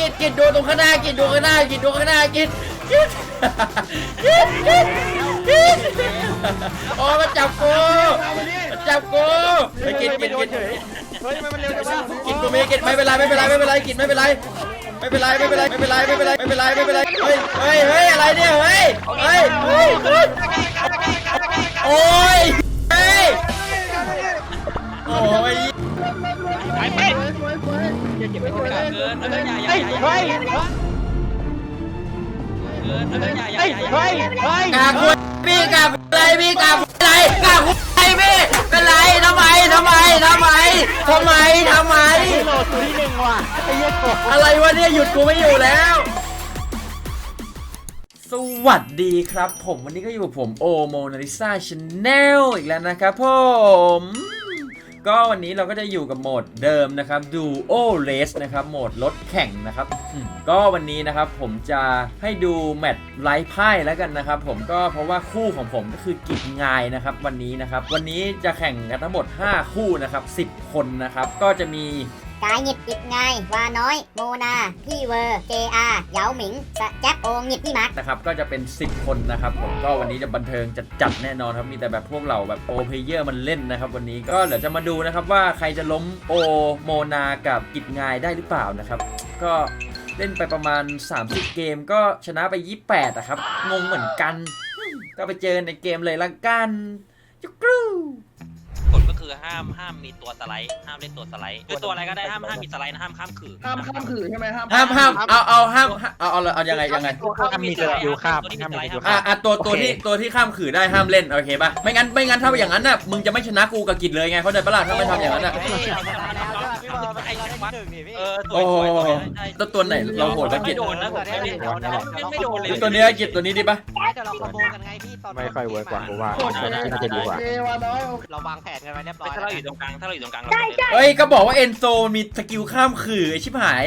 กิดกิดดูตรงข้างหน้ากิดดูข้างหน้ากิดดูข้างหน้ากิดกิดกิดกิดกิดโอ้มาจับกูมาจับกูไปกิดกิดกิดเฮ้ยทำไมมันเร็วจังวะกิดกูไม่กิดไม่เป็นไรไม่เป็นไรไม่เป็นไรกิดไม่เป็นไรไม่เป็นไรไม่เป็นไรไม่เป็นไรไม่เป็นไรไม่เป็นไรไม่เป็นไรเฮ้ยเฮ้ยเฮ้ยอะไรเนี่ยเฮ้ยเฮ้ยเฮ้ยโอ้ยเฮ้ยโอ้ย ไปไปอย่าเก็บไว้ก่อนเกินเอออย่าอย่าเฮ้ยอย่าเฮ้ยเกินเอออย่าอย่าเฮ้ยอย่าเฮ้ยเฮ้ยกาคุยพี่กาอะไรพี่กาอะไรกาคุยอะไรพี่เป็นไรทำไมทำไมทำไมทำไมทำไมโหลดตัวที่หนึ่งว่ะไอ้เหี้ยกบอะไรวะเนี่ยหยุดกูไม่อยู่แล้วสวัสดีครับผมวันนี้ก็อยู่กับผมโอโมนาริซาชแนลอีกแล้วนะครับผม ก็วันนี้เราก็จะอยู่กับโหมดเดิมนะครับดูโอเลสนะครับโหมดรถแข่งนะครับอืมก็วันนี้นะครับผมจะให้ดูแมตช์ไลฟ์ไพ่แล้วกันนะครับ ผมก็เพราะว่าคู่ของผมก็คือกิจงายนะครับ วันนี้นะครับ วันนี้จะแข่งกันทั้งหมด 5 คู่นะครับ 10 คนนะครับ ก็จะมี กายหงิดกิดไงวาน้อย โมนา พี่เวอร์เจอาเหยาหมิงสะแจ๊บโอหงิดพี่มาร์คนะครับก็จะเป็น 10 คนนะครับผมก็วันนี้จะบันเทิงจัดจัดแน่นอนครับมีแต่แบบพวกเราแบบโปรเพเยอร์มันเล่นนะครับวันนี้ก็เดี๋ยวจะมาดูนะครับว่าใครจะล้มโอโมนากับกิจงายได้หรือเปล่านะครับก็เล่นไปประมาณ 30 เกมก็ชนะไป 28อะครับงงเหมือนกัน ก็ไปเจอในเกมเลยละกันจุกรู คือห้ามห้ามมีตัวสไลด์ห้ามเล่นตัวสไลด์คือตัวอะไรก็ได้ห้ามห้ามมีสไลด์นะห้ามข้ามขื่อห้ามข้ามขื่อใช่ไหมห้ามห้ามห้ามเอาเอาห้ามเอาเอาเอายังไงยังไงห้ามมีตัวอยู่ข้ามห้ามมีตัวอะข้ามอะตัวตัวโอเคที่ตัวที่ข้ามขื่อได้ห้ามเล่นโอเคป่ะไม่งั้นไม่งั้นถ้าอย่างนั้นน่ะมึงจะไม่ชนะกูกับกิจเลยไงเข้าใจปะล่ะถ้าไม่ทำอย่างนั้นน่ะเออ โอ้โหตัวตัวไหนเราโหดกับกิจไม่โดนนะผมไม่โดนนะไม่โดนเลยตัวนี้ยกิจตัวนี้ดีปะแต่เราขโมยกันไงพี่ตอนไม่ค่อยเวิร์กกว่ากูว่าน่าจะดีกว่าเราวางแผนกันไว้เรียบร้อยถ้าเราอยู่ตรงกลางถ้าเราอยู่ตรงกลางเราเอ้ยก็บอกว่าเอนโซมีสกิลข้ามขื่อไอชิบหาย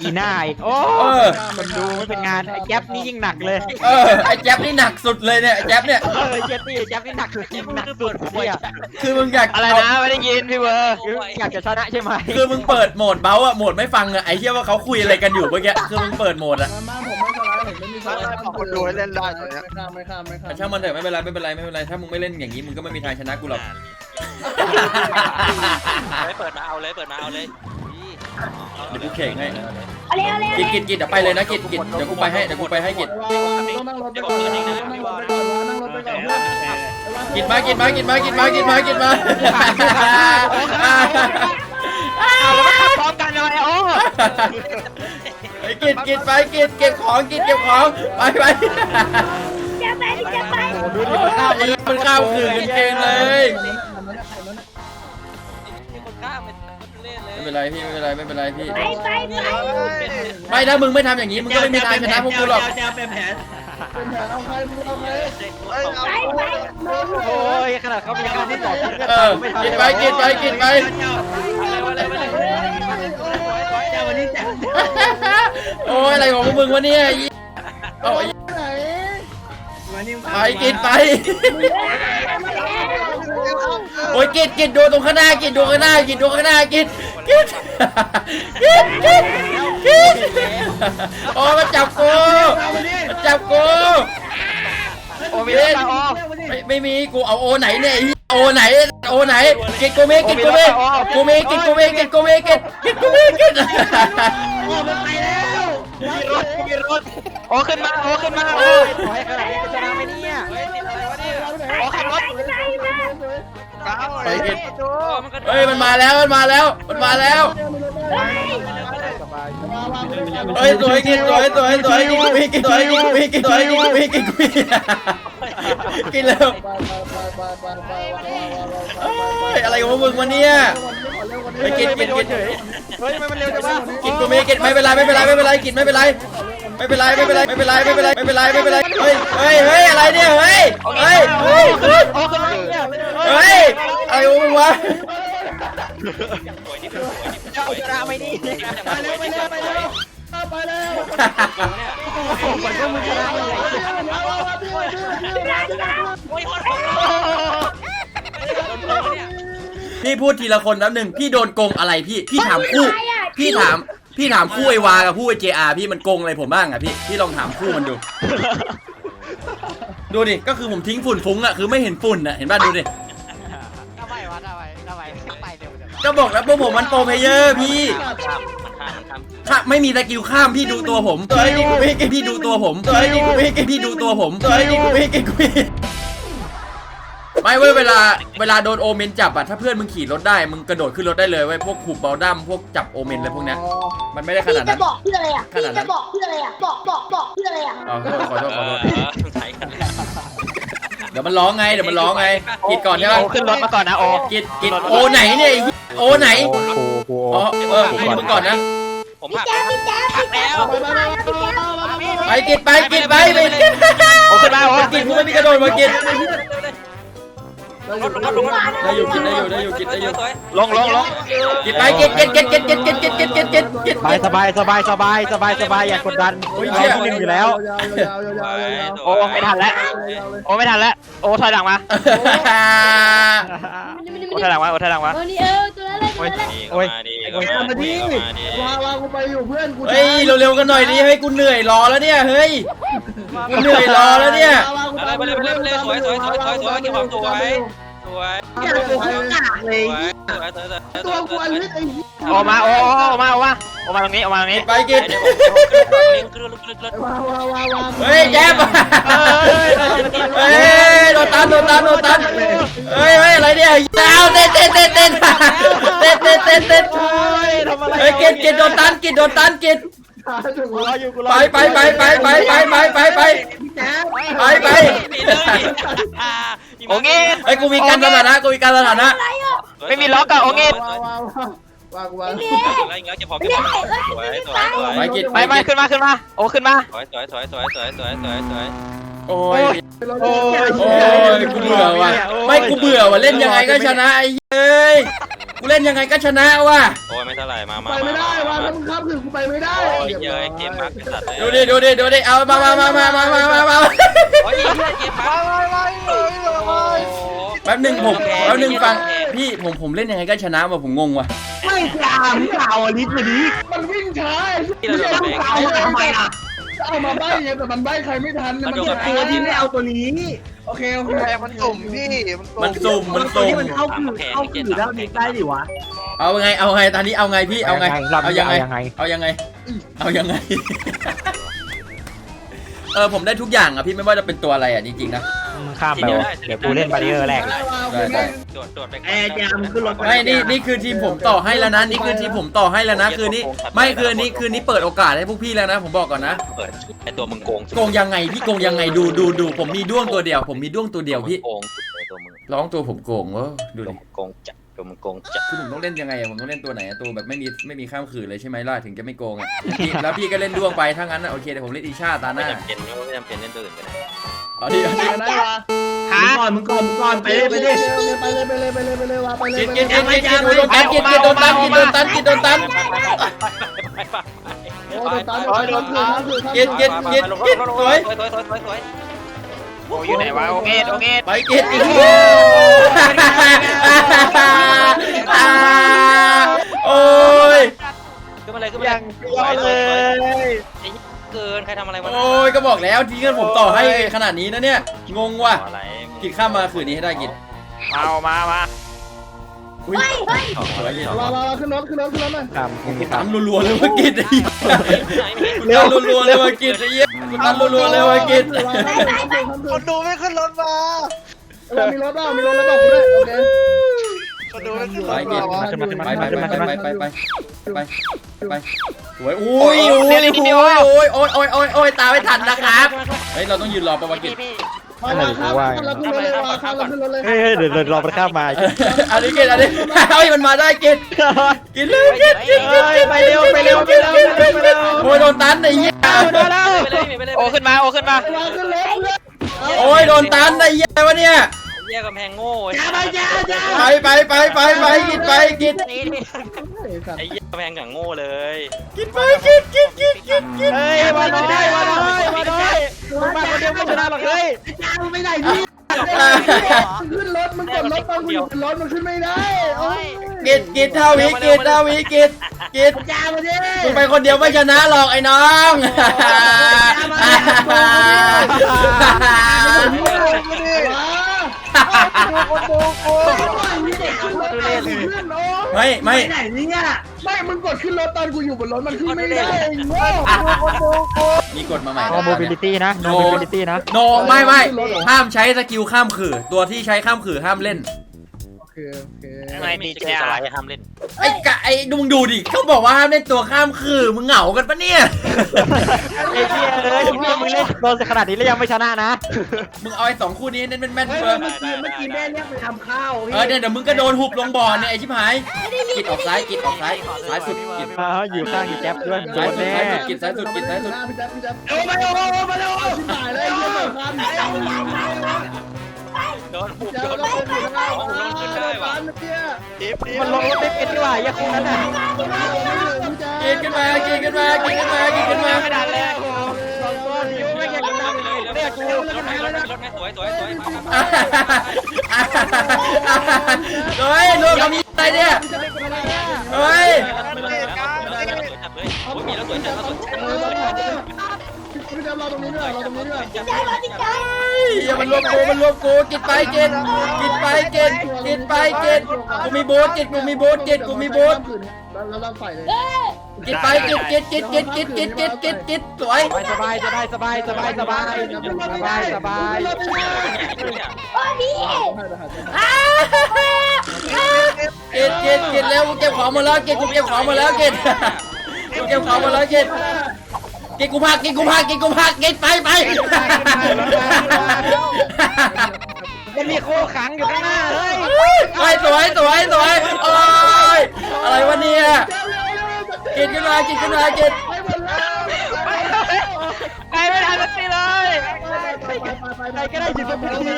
อีหน้าอีกโอ้เออคนดูไม่เป็นงานไอ้แก๊ปนี่ยิ่งหนักเลยเออไอแจ๊บนี่หนักสุดเลยเนี่ยไอ้แจ๊บเนี่ยเออเจ็บนี่แก๊ปนี่หนักสุดหนักสุดเนี่ยคือมึงอยากอะไรนะไม่ได้ยินพี่เบอร์อยากจะชนะใช่ไหมคือมึงเปิดโหมดเบลอะโหมดไม่ฟังอะไอเหี้ยว่าเขาคุยอะไรกันอยู่เมื่อกี้คือมึงเปิดโหมดอะมามาผมไม่สไลด์ผมไม่มีสไลด์ข้ามขื่อไม่ข้ามไม่ข้ามไม่ข้ามแต่ช่างมันเถอะไม่เป็นไรไม่เป็นไรไม่เป็นไรถ้ามึงไม่เล่นอย่างนี้มึงก็ไม่มีทางชนะกูหรอกเลยเปิดมาเอาเลยเปิดมาเอาเลยเดี๋ยวกูเข่งให้เอาเร็วเร็วกิจกิจกิจเดี๋ยวไปเลยนะกิจกิจเดี๋ยวกูไปให้เดี๋ยวกูไปให้กิจต้องนั่งรถไปก่อนนั่งรถไปก่อนนั่งรถไปก่อนกินมากินมากินมากินมากินมากินมาเอา อมกันเลยโอ้ไอ้กินกินไปกินเก็บของกินเก็บของไปไปจะไปจะไปดูดิมันข้ามไอ้มันข้าวคืนเกงเลยมีคนกล้าเป็นเล่นเลยไม่เป็นไรพี่ไม่เป็นไรไม่เป็นไรพี่ไปไปไปไม่ถ้ามึงไม่ทำอย่างนี้มึงก็ไม่มีทางชนะพวกกูหรอกเป็นแผนเอาใครมึงเอาใครไปไปโอ้ยขนาดเขามีการที่ต่อสู้เออกินไปกินไปกินไป โอ้ยอะไรของพวกมึงวะเนี่ยเอาไอ้ไหนไปกินไป โอ้ยกินกินดูตรงข้างหน้ากินดูข้างหน้ากินดูข้างหน้ากินกินกินกินกินโอ้มาจับกูมาจับกูโอ้มีเรื่องโอ้ไม่ไม่มีกูเอาโอไหนเนี่ยไอ้เหี้ย โอไหนโอไหนกินกูเมกินกูเมกูเมกินกูเมกินกูเมกินกินกูเมกินมีรถมีรถโอ้ขึ้นมาโอ้ขึ้นมาโอ้ขอให้ขนาดนี้จะชนะไหมเนี่ยเฮ้ยติดอะไรวะเนี่ยโอ้ขึ้นรถไปกินเฮ้ยมันมาแล้วมันมาแล้วมันมาแล้ว เฮ้ยสวยกินสวยสวยสวยกินกูเมกินสวยกินกูเมกินสวยกินกูเมกินกูเมกินแล้วเอ้ยอะไรของพวกมึงวะเนี่ยไปกินกินกินเฮ้ยทำไมมันเร็วจังวะกินกูมีกินไม่เป็นไรไม่เป็นไรไม่เป็นไรกินไม่เป็นไรไม่เป็นไรไม่เป็นไรไม่เป็นไรไม่เป็นไรไม่เป็นไรไม่เป็นไรเฮ้ยเฮ้ยเฮ้ยอะไรเนี่ยเฮ้ยเฮ้ยเฮ้ยเฮ้ยโอ้ขึ้นมาเนี่ยเฮ้ยอะไรของมึงวะ สวยนี่เป็นสวยนี่เป็นสเอาชนะไหมนี่ไปเร็วไปเร็วไปเร็วไปเร็วเหมือนพวกมึงชนะยังไงโอ้ยโคตรโหดพี่พูดทีละคนแป๊บหนึ่งพี่โดนโกงอะไรพี่พี่ถามคู่ พี่ถาม พี่ถามคู่ไอวากับคู่ไอเจอาพี่มันโกงอะไรผมบ้างอะพี่พี่ลองถามคู่มันดู ดูดิก็คือผมทิ้งฝุ่นฟุ้งอะคือไม่เห็นฝุ่นอะเห็นป่ะดูดิทำไมวะทำไมทำไมไปเร็วจัง ก็บอกแล้วพวกผมมันโปรเพลเยอร์พี่มันข้ามมันข้ามมันข้ามถ้าไม่มีสกิลข้ามพี่ดูตัวผมตัวไอ้นี่กูไม่ให้พี่ดูตัวผมตัวไอ้นี่กูไม่ให้พี่ดูตัวผมตัวไอ้นี่กูไม่ให้กูไม่ไม่เว้ยเวลาเวลาโดนโอเมนจับอะถ้าเพื่อนมึงขี่รถได้มึงกระโดดขึ้นรถได้เลยเว้ยพวกขูบเบลดัมพวกจับโอเมนอะไรพวกเนี้ยมันไม่ได้ขพี่นาดจะนั้น บอกเพื่ออะไรอะขพี่นาดนั้จะนบอกเพื่ออะไรอะบอกบอกบอกเพื่ออะไรอะ อ๋อขอโทษขอเอโทษขออโทษใช่กันเดี๋ยวมันร้องไงเดี๋ยวมันร้องไงกิดก่อนใช่โอปะขึ้นรถมาก่อนนะโอกิดกิดโอไหนเนี่ยไอ้เหี้ย โอ้ไหนโอ้โหโอ้โหอ๋อเออให้มึงก่อนนะ ผมหักแจ๊คพี่แจ๊คหักแล้วไปกิดไปกิดไปไปโอขึ้นมาโอกิดกูไม่มีกระโดดมากิดรถรถรถได้อยู่กิดได้อยู่ได้อยู่กิดได้อยู่สวยลงลงลงกิดไปกิดกิดกิดกิดกิดกิดกิดกิดกิดกิดกิดสบายสบายสบายสบายสบายสบายอย่ากดดันโอ้ยเชี่ยที่หนึ่งอยู่แล้วโอ้ไม่ทันแล้วโอ้ไม่ทันแล้วโอ้ถอยหลังมาโอ้ถอยหลังมาโอ้ถอยหลังมาเออนี่เออตัว นั้นเลยตัวนั้นเลยนี่โอ้ยมาดีโอ้ยมาดีมาดีวาวากูไปอยู่เพื่อนกูเฮ้ยเร็วๆกันหน่อยดิเฮ้ยกูเหนื่อยรอแล้วเนี่ยเฮ้ยกูเหนื่อยรอแล้วเนี่ยอะไรไปเลยไปเลยไปเลยสวยสวยสวยสวยสวยเก็บความสวย สวยอยากกูกากเลย สวยสวยสวยสวยตัวกูอันนี้ไอ้โอมาโอโอมาโอกมาโอกมาตรงนี้โอกมาตรงนี้ไปกิดเดี๋ยวผมลิงขึ้นขึ้นขึ้นวาวาวาวเฮ้ยแจ๊บเฮ้ยโดนตันโดนตันโดนตันเฮ้ยเฮ้ยอะไรเนี่ยเอาเต้นเต้นเต้นเต้นเต้นเต้นเต้นเต้นเฮ้ยกิดกิดโดนตันกิดโดนตันกิดถึงกูรออยู่กูรไปไปไปไปไปไปไปไปไปไปไป โอเงี้ไอ้ยกูมีการสถานะกูมีการสถานะไม่มีล็อกอะโอเงี้วาวาวาวากูวาอะไรเงี้ยเก็บความสวยสวยสวยสวยไปกิดไปไป ขึ้นมาขึ้นมา โอขึ้นมา สวยสวยสวยสวยสวยสวยสวย สวยโอ้ย โอ้โอ้ยกูเบื่อว่ะ ไม่กูเบื่อว่ะ เล่นยังไงก็ชนะไอ้เอ้ย กูเล่นยังไงก็ชนะว่ะ โอ้ยไม่เท่าไหร่มามาไปไม่ได้วาถ้ามึงข้ามถึงกูไปไม่ได้โอ้ยเยอะเกมมากเป็นสัตว์เลยดูดิ ดูดิ ดูดิ เอา มามามามามามามามาโอ้ยเยอะเกมมากโอ้แป๊บหนึงผมแป๊บหนึงฟัง พี่ผมผมเล่นยังไงก็ชนะว่ะผมงงว่ะ ไม่กล้ามึงกล่าวอลิสมาดิมันวิ่งช้าที่เราโดนแบงเอาทำไมอะ เอามาใบ้ไงแต่มันใบ้ใครไม่ทันมันตัวที่ไม่เอาตัวนี้ โอเคโอเคมันสุ่มพี่มันสุ่มมันสุ่มเข้าคือเข้าคือแล้วเด็กได้ดิวะ เอาไงเอาไงตอนนี้เอาไงพี่เอาไงรอบเอานี้ยังไงเอายังไงเอายังไง เอายังไง เออผมได้ทุกอย่างอะพี่ไม่ว่าจะเป็นตัวอะไรอะจริงๆนะมึง ข้ามไปวะเดี๋ยวกูเล่นบาริเออร์แรกเลยได้ได้ โดดโดดไปแอร์จามขึ้นรถไม่นี่นี่คือทีมผมต่อให้แล้วนะนี่คือทีมผมต่อให้แล้วนะคือนี่ไม่คือนี่คือนี่เปิดโอกาสให้พวกพี่แล้วนะผมบอกก่อนนะเปิดไอตัวมึงโกงโกงยังไงพี่โกงยังไงดูดูดูผมมีด้วงตัวเดียว ผมมีด้วงตัวเดียวพี่โกงสุดเลยตัวมึงร้องตัวผมโกงเวะดูตัวดิมึงโกงจัดตัวมึงโกงจัดคือผมต้องเล่นยังไงอะผมต้องเล่นตัวไหนอะตัวแบบไม่มีไม่มีข้ามคืนเลยใช่ไหมล่ะถึงจะไม่โกงอะพี่แล้วพี่ก็เล่นด้วงไปถ้างั้นอะโอเคเดี๋ยวผมเล่นอีชาตาหไม่น้าจำเป็นไม่จำเป็นเล่นตัวอื่นก็ได้ เอาดิเอาดินะวะหาก่อนมึงก่อนมึงก่อนไปเลยไปเลยไปเลยไปเลยไปเลยไปเลยว่าไปเลยกินกินกินกินกินโดนตันกินกินโดนตันกินโดนตันกินโดนตันโอ้โดนตามโดนตามกินกินกินกินสวยสวยสวยสวยสวยโออยู่ไหนวะโอเงี้โอเงี้ไปกินอีกโอ้ยขึ้นมาเลยขึ้นมายังยอดเลย เกินใครทำอะไรวะโอ้ยก็บอกแล้วทีงั้นผมต่อให้ขนาดนี้นะเนี่ย งงว่ะอะไรกินข้ามมาคืนนี้ให้ได้กินเอามามาอุ้ยสวยกินมามาขึ้นรถขึ้นรถขึ้นรถหน่อยตามกูมีตัตามนรัวๆเลยว่ากินไอ้เหี้ยกูตันรัวๆเลยว่ากินไอ้เหี้ยกูตันรัวๆเลยว่ากินคนดูไม่ขึ้นรถมามีรถเปล่ามีรถแล้วบอกกูด้วยโอเค คนดูไม่ขึ้นรไปถกินมาไปไปไปไปไปไปไปไปไปสวยอุ้ยอุ้ยโอ้ยโอ้ยโอ้ยโอ้ยโอ้ยตาไม่ทันนะครับเฮ้ยเราต้องยืนรอประวัติกินมามาครับเราขึ้นรถเลยมาครับเราขึ้นรถเลยเฮ้ยเฮ้ยเดี๋ยวเดี๋ยวรอมันข้ามมาอันนี้กินอันนี้เฮ้ยมันมาได้กินกินเลยกินกินกินกินไปเร็วไปเร็วไปเร็วไปเร็วโอ้ยโดนตันไอ้เหี้ยโอขึ้นมาโอขึ้นมามาขึ้นรถเลยโอ้ยโดนตันไอ้เหี้ยวะเนี่ย แยกกำแพงโง่ไปไปไปไปไปกินไปกินไอ้แยกกำแพงอย่างโง่เลยกินไปกินกินกินกินกินเฮ้ยมาน้อยมาน้อยมาน้อยมึงมาคนเดียวไม่ชนะหรอกเฮ้ยจ้าไม่ได้พี่โมึงขึ้นรถมึงกดรถตอนกูอยู่บนรถมันขึ้นไม่ได้โอ้ยกิดกิดเท่าวิกิดเท่าวิกิดกิดยามาดิมึงไปคนเดียวไม่ชนะหรอกไอ้น้อง ไม่ไม่ไหนเนี่ยไม่มึงกดขึ้นรถตอนกูอยู่บนรถมันขึ้นไม่ได้โง่มีกฎมาใหม่ โนโมบิลิตี้นะโนโมบิลิตี้นะ no ไม่ไม่ ห้ามใช้สกิลข้ามขื่อ ตัวที่ใช้ข้ามขื่อห้ามเล่น โอเคโอเคไม่มีสกิลสไลด์ห้ามเล่นไอ้กะไอ้ดูมึงดูดิเขาบอกว่าห้ามเล่นตัวข้ามขื่อมึงเหงากันปะเนี่ยไอ้เหี้ยเอ้ยมึงมึงเล่นโดนขนาดนี้แล้วยังไม่ชนะนะมึงเอาไอ้สองคู่นี้เน้นเป็นแม่นเฮ้ยเบอร์เมื่อกี้เมื่อกี้แม่เรียกไปทำข้าวพี่เออเนี่ยเดี๋ยวมึงก็โดนหุบลงบ่อเนี่ยไอ้ชิบหายกิดออกซ้ายกิดออกซ้ายซ้ายสุดกิดอ่าอยู่ข้างอีแจ๊บด้วยโดซ้ายนสุดแน่ซ้ายสุดกิดซ้ายสุดกิดซ้ายสุดพี่แจ๊บพี่แจ๊บโอ้มาโอ้มาโอ้ชิบหายเลยเยี่ยมคันโดนหุบเจ้าโดนเราหุเป็บ มันลงรถไม่เป็นดีกว่าอย่าคูนั้นน่ะกิดขึ้นมากิดขึ้นมากิดขึ้นมากิดขึ้นมาไม่ดันเลยสองตัวดิวไม่อยากจะนั่งเลยเนี่ยกูรถไหมรถไหมรถไหมสวยสวยสวยมาเฮ้ยรวมกับมีอะไรเนี่ยเฮ้ยมีรถสวยจัดรถสวย พี่แจ๊บเราตรงนี้ด้วยเราตรงนี้ด้วยได้รถจริงจังอย่ามันรวมกูมันรวมกูกิดไปกิดกิดไปกิดกิดไปกิดกูมีบูทกิดกูมีบูทกิดกูมีบูทแล้วเราใส่เลยกิดไปกิดกิดกิดกิดกิดกิดกิดกิดกิดสวยสบายสบายสบายสบายสบายสบายสบายโอ้พี่กิดกิดกิดเร็วกูเก็บของหมดแล้วกิดกูเก็บของหมดแล้วกิดกูเก็บของหมดแล้วกิด กิดกูพักกิดกูพักกิดกูพักกิดไปไปมันมีโคขังอยู่ข้างหน้าเฮ้ยไอ้สวยสวยสวยโอ้ยอะไรวะเนี่ยกิดขึ้นมากิดขึ้นมากิดไปไม่ทันสักทีเลยใครก็ได้หยิบสักที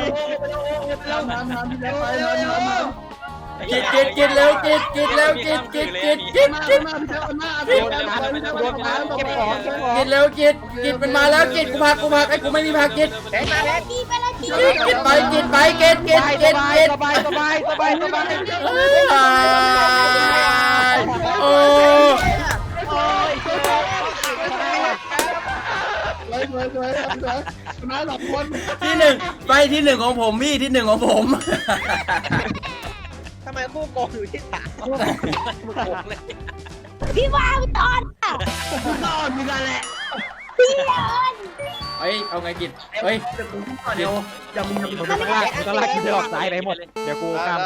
กินกินกินเร็วกินกินเร็วกินกินกินกินกิตมาพี่เจ้าหน้าพี่เจ้าหน้าพี่เจ้าหน้าเก็บของเก็บของจิตเร็วกินกินมันมาแล้วกินกูพักกูพักไอ้กูไม่มีพักจินเด็กินเด็กจิตไปกิตไปกินกินกินกินสบายสบายสบายสบายโอ้ที่หนึ่งไปที่หนึ่งของผมพี่ที่หนึ่งของผม ไมคู่โกงอยู่ที่สามพี่ว่าตอนอะนอนมีกันแหละพี่นอนเฮ้ย เอาไงกิดเฮ้ยเดี๋ยวอย่ามึงมึงต้องลากมึงต้องลากกูจะออกซ้ายไปหมดเดี๋ยวกูข้าม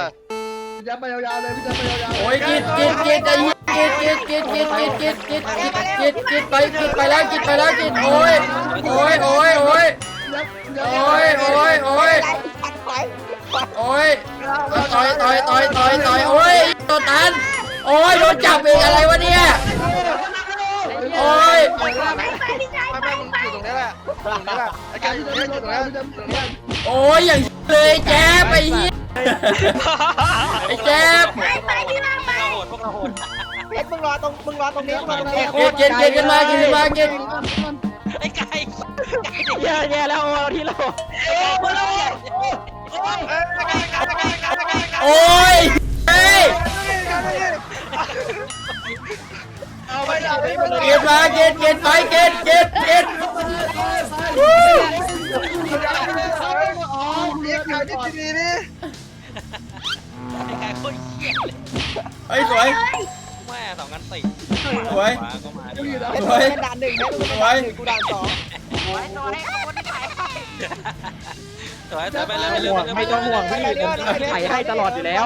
พี่จะไปยาวๆเลยพี่จะไปยาวๆโอ้ยกิดกิดกิดไอ้กิดกิดกิดกิดกิดกิดกิดกิดกิดกิดไปกิดไปแล้วกิดไปแล้วกิดโอ้ยโอ้ยโอ้ยโอ้ยโอ้ยโอ้ยโอ้ย โอ้ยต่อยต่อยต่อยต่อยต่อยโอ้ยโดนตันโอ้ยโดนจับอีกอะไรวะเนี่ยโอ้ยไปไปพี่ชายไปไปโอ้ยอย่างเลยแจ๊บไอ้เหี้ยไอ้แจ๊บไปไปพี่ว่าไปเราโหดพวกเราโหดเอ็ดมึงรอตรงมึงรอตรงนี้มึงรอตรงนี้เก็ดเก็ดเก็ดกันมาเก็ดกันมาเก็ดไอ้ไก่แย่แย่แล้วเอาที่เรา โอ้ยเฮ้ยเอาไปเลยเก็บมาเก็บเก็บไปเก็บเก็บเก็บไอ้คไอ้สวยแม่สองกันตีสวยสวยด่านหนึ่งนะกูด่านสอง สวยสวยไปเลยไปเลยห่วงไม่ต้องห่วงพี่ผมไถ่ให้ตลอดอยู่แล้ว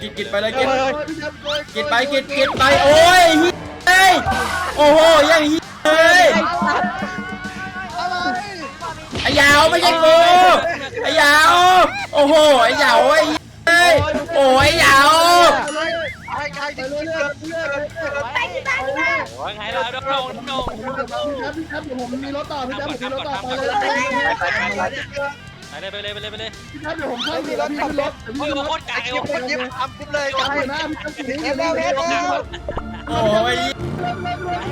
กิดกิดไปเลยกิดกิดไปกิดกิดไปโอ้ยเฮ้ยโอ้โหยังเฮ้ยไอ้ยาวไม่ใช่กูไอ้ยาวโอ้โหไอ้ยาวไอ้เฮ้ยโอ้ยยาวไปพี่บ้านพี่บ้านโอ้ยไงเราดงดงดงพี่แจ๊บเดี๋ยวผมมีรถต่อพี่แจ๊บผมมีรถต่อไปเลย ไปเลยไปเลยไปเลยไปเลยพี่แจ๊บเดี๋ยวผมเข้าพี่แล้วพี่ขึ้นรถโอ้ยโคตรไก่โอ้โหยิบทำปุ๊บเลยไปนะพี่แจ๊บถึงนี่เลยโอ้ย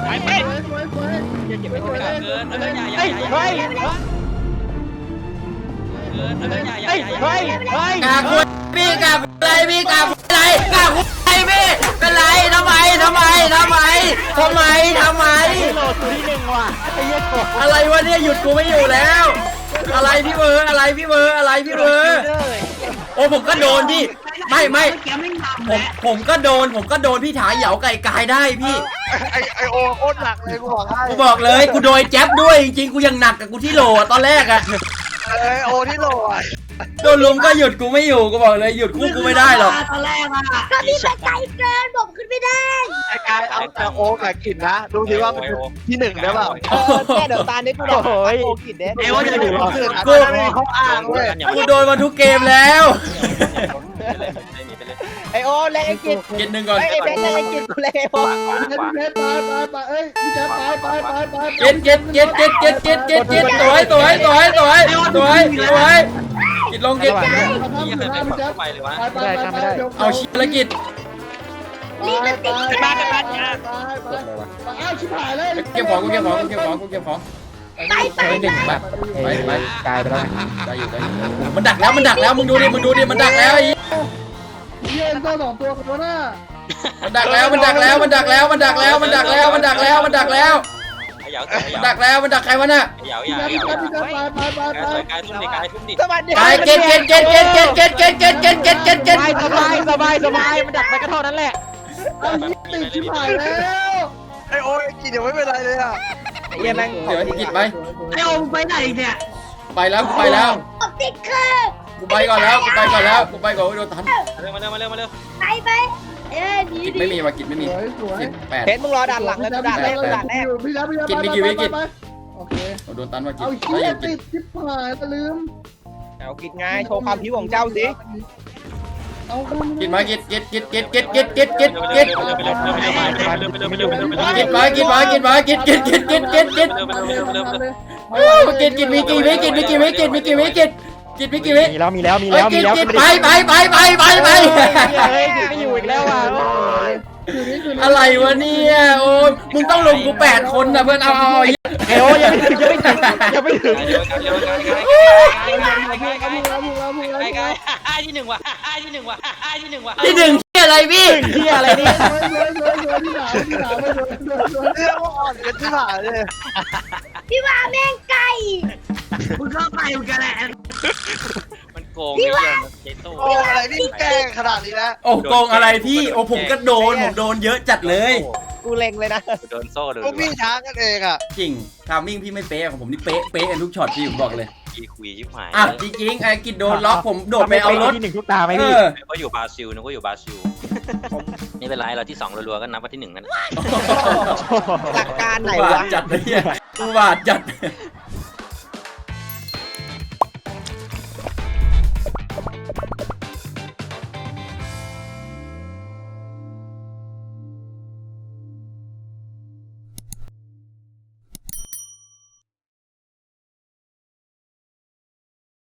ไปไปสวยสวยอย่าเก็บไว้เกินเอออย่าอย่าเฮ้ยอย่าเฮ้ยเเกินเอออย่าอย่าเฮ้ยอย่าเฮ้ยเฮ้ยกาคุยพี่กาคุยอะไรพี่กาคุยอะไรกาคุยอะไรพี่เป็นไรทำไมทำไมทำไมทำไมทำไมโหลดตัวที่หนึ่งว่ะไอ้เหี้ยอะไรวะเนี่ยหยุดกูไม่อยู่แล้ว อะไรพี่เบอร์อะไรพี่เบอร์อะไรพี่เบอร์โอ้ผมก็โดนพี่ ไม่ไม่เมื่อกี้ไม่ทำผมผมก็โดน ผมก็โดนพี่ถาเหยาไก่กายได้พี่ไอไอโอโคตรหนักเลยกูบอกให้กูบอกเลยกูโดนแจ๊บด้วยจริงๆกูยังหนักกับกูที่โหลอะตอนแรกอะไอโอที่โหลอะ โดนลุมก็หยุดกูไม่อยู่กูบอกเลยหยุดคู่กูไม่ได้หรอกตอนแรกอะก็พี่ไปไกลเกินผมขึ้นไม่ได้ไอกายเอาแต่โอกับกินนะดูสิว่ามันที่หนึ่งได้เปล่าเออแค่เดี๋ยวตาเนี้กูบอกโอ้ยโกกินเด้เอวจะดูว่าคือกูเขาอ้างเว้ยกูโดนมาทุกเกมแล้วไอโอเล่นไอ้กินกินหนึ่งก่อนไอ้เบนเล่นไอ้กินกูเล่นไอ้โอพี่เพชรไปไปไปเอ้ยพี่แจ๊ไปไปไปไปเก็ตเก็ตเก็ตเก็ตเก็ตเก็ตเก็ตเก็ตสวยสวยสวยสวยสวยสวย กินลงกินพี่เคยเป็นคนไปเลยวะไปไปไปเอาชิลกิจไปไปไปไปอ้าวชิบหายเลยเก็บของกูเก็บของกูเก็บของกูเก็บของไปหนึ่งแบบไปไปกลายไปแล้วได้อยู่ได้อยู่มันดักแล้วมันดักแล้วมึงดูดิมึงดูดิมันดักแล้วไอ้เยี่ยนตัวสองตัวตัวหน้ามันดักแล้วมันดักแล้วมันดักแล้วมันดักแล้วมันดักแล้วมันดักแล้วมันดักแล้ว เหยามันดักแล้วมันดักใครวะน่ะเหยาเหพี่ยาแจ๊เหยาพี่แจ๊พี่แจ๊ไปไปไปไปกายทุ่มดิกายทุ่มดิสวัสดีไปเก็ตเก็ตเก็ตเก็ตเก็ตเก็ตเก็ตเก็ตเก็ตเก็ตเก็ตเก็ตสบายสบายสบายมันดักไปก็เท่านั้นแหละเอาติดชิบหายแล้วไอโอ้ยกินยังไม่เป็นไรเลยอะเยี่ยแม่งเดี๋ยวกิจไปไอโอมไปไหนเนี่ยไปแล้วกูไปแล้วผมติดคือกูไปก่อนแล้วกูไปก่อนแล้วกูไปก่อนโดนทันเร็วมาเร็วมาเร็วมาเร็วไปไป เอ้ยดีกิจดีไม่มีว่ะกิจไม่สมีวยสวยสิบแปด เพชรมึงรอดันหลังแล้วกูดันแน่กูดันแน่พี่แจ๊พี่แจ๊กินมีกี่วิกินโอเคโดนตันว่ะกิจเอาได้เชี่อยยู่กิติจดชิบหายตะลืมเอากินไงโชว์ความผิวของเจ้าสิเอาคุณกิจมากิจกิจกิจกิจกิจกิจกิจกิจกิจเร็วไปเร็วไปเร็วไปเร็วไปเร็วไปเร็วไปเร็วไปเร็วไปเร็วไปเร็วกิจมากิจมากิจมากิจกิจกิจกิจกิจกิจเร็วไปเร็วไปเร็วไปเร็วไปเร็วโอ้กิจกิจมีกี่วิกิจมีกี่วิกิจมีกี่วิกิจ กิจมีกี่วิมีแล้วมีแล้วมีเฮ้ยแล้วกิมีจแล้วกิจไปไปไปไปไปไปเฮ้ยไม่อยู่อีกแล้วอะคืนนี้คืนนี้ อะไรวะเนี่ยโอ้ยมึงต้องลงกูแปดคนนะเพื่อนเอาเอาเอาไอ้เอวยังไยังไม่ถึงยังไม่ถึงที่หนึ่งว่ะที่หนึ่งว่ะที่หนึ่งว่ะที่หนึ่งเหียอะไรพี่เฮียอะไรเนี่ยเรื่องอ่อนกันที่หาเลยพี่ว่าแม่งไก่มึงเข้าไปมึงกันแหละ โกงไอ้เหี้ยเจโต้ โอ้อะไรนี่แกล้งขนาดนี้แล้วโอ้โกงอะไรพี่ โอ้ผมก็โดน ผมโดนเยอะจัดเลย กูเล็งเลยนะโดนโซ่โดนพวกพี่ช้ากันเองอะจริงทามมิ่งพี่ไม่เป๊ะของผมนี่เป๊ะ เป๊ะกันทุกช็อตพี่ผมบอกเลยกีคุยชิบหายอะจริงๆไอ้กิดโดนล็อกผมโดดไปเอารถที่หนึ่งทุกตาไหมเอพี่อนึกว่าอยู่บราซิลนึกว่าอยู่บราซิลนี่เป็นไรเราที่สองรัวๆก็นับว่าที่หนึ่งกันหลักการไหนบาวะดจัดเลยเนี่ยกูบาดจัด